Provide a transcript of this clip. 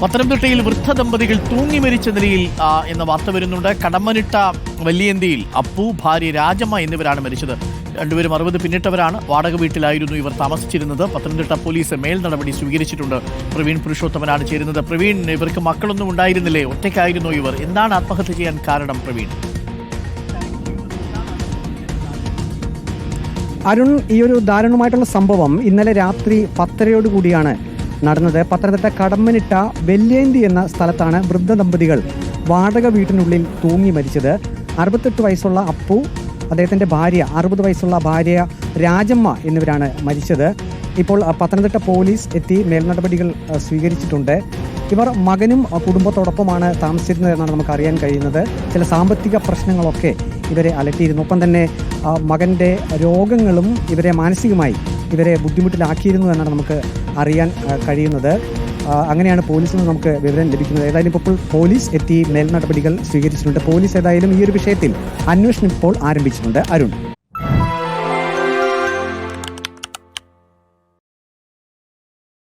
പത്തനംതിട്ടയിൽ വൃദ്ധ ദമ്പതികൾ തൂങ്ങി മരിച്ച നിലയിൽ എന്ന വാർത്ത വരുന്നുണ്ട്. കടമ്മനിട്ട വലിയന്തിയിൽ അപ്പു ഭാര്യ രാജമ്മ എന്നിവരാണ് മരിച്ചത്. രണ്ടുപേരും അറുപത് പിന്നിട്ടവരാണ്. വാടക വീട്ടിലായിരുന്നു ഇവർ താമസിച്ചിരുന്നത്. പത്തനംതിട്ട പോലീസ് മേൽ നടപടി സ്വീകരിച്ചിട്ടുണ്ട്. പ്രവീൺ പുരുഷോത്തമനാണ് ചേരുന്നത്. പ്രവീൺ ഇവർക്ക് മക്കളൊന്നും ഉണ്ടായിരുന്നില്ലേ? ഒറ്റയ്ക്കായിരുന്നു ഇവർ? എന്താണ് ആത്മഹത്യ ചെയ്യാൻ കാരണം പ്രവീൺ? അരുൺ ഈ ഒരു ദാരുണമായിട്ടുള്ള സംഭവം ഇന്നലെ രാത്രി പത്തരയോട് കൂടിയാണ് നടന്നത് പത്തനംതിട്ട കടമ്മനിട്ട വെല്ലേന്തി എന്ന സ്ഥലത്താണ് വൃദ്ധ ദമ്പതികൾ വാടക വീട്ടിനുള്ളിൽ തൂങ്ങി മരിച്ചത്. അറുപത്തെട്ട് വയസ്സുള്ള അപ്പു അദ്ദേഹത്തിന്റെ ഭാര്യ അറുപത് വയസ്സുള്ള ഭാര്യ രാജമ്മ എന്നിവരാണ് മരിച്ചത്. ഇപ്പോൾ പത്തനംതിട്ട പോലീസ് എത്തി മേൽനടപടികൾ സ്വീകരിച്ചിട്ടുണ്ട്. ഇവർ മകനും കുടുംബത്തോടൊപ്പമാണ് താമസിച്ചിരുന്നത് എന്നാണ് നമുക്ക് അറിയാൻ കഴിയുന്നത്. ചില സാമ്പത്തിക പ്രശ്നങ്ങളൊക്കെ ഇവരെ അലട്ടിയിരുന്നു. ഒപ്പം തന്നെ മകന്റെ രോഗങ്ങളും ഇവരെ മാനസികമായി ഇവരെ ബുദ്ധിമുട്ടിലാക്കിയിരുന്നു എന്നാണ് നമുക്ക് അറിയാൻ കഴിയുന്നത്. അങ്ങനെയാണ് പോലീസിൽ നിന്ന് നമുക്ക് വിവരം ലഭിക്കുന്നത്. ഏതായാലും ഇപ്പോൾ പോലീസ് എത്തി മേൽനടപടികൾ സ്വീകരിച്ചിട്ടുണ്ട്. പോലീസ് ഏതായാലും ഈ ഒരു വിഷയത്തിൽ അന്വേഷണം ഇപ്പോൾ ആരംഭിച്ചിട്ടുണ്ട്. അരുൺ.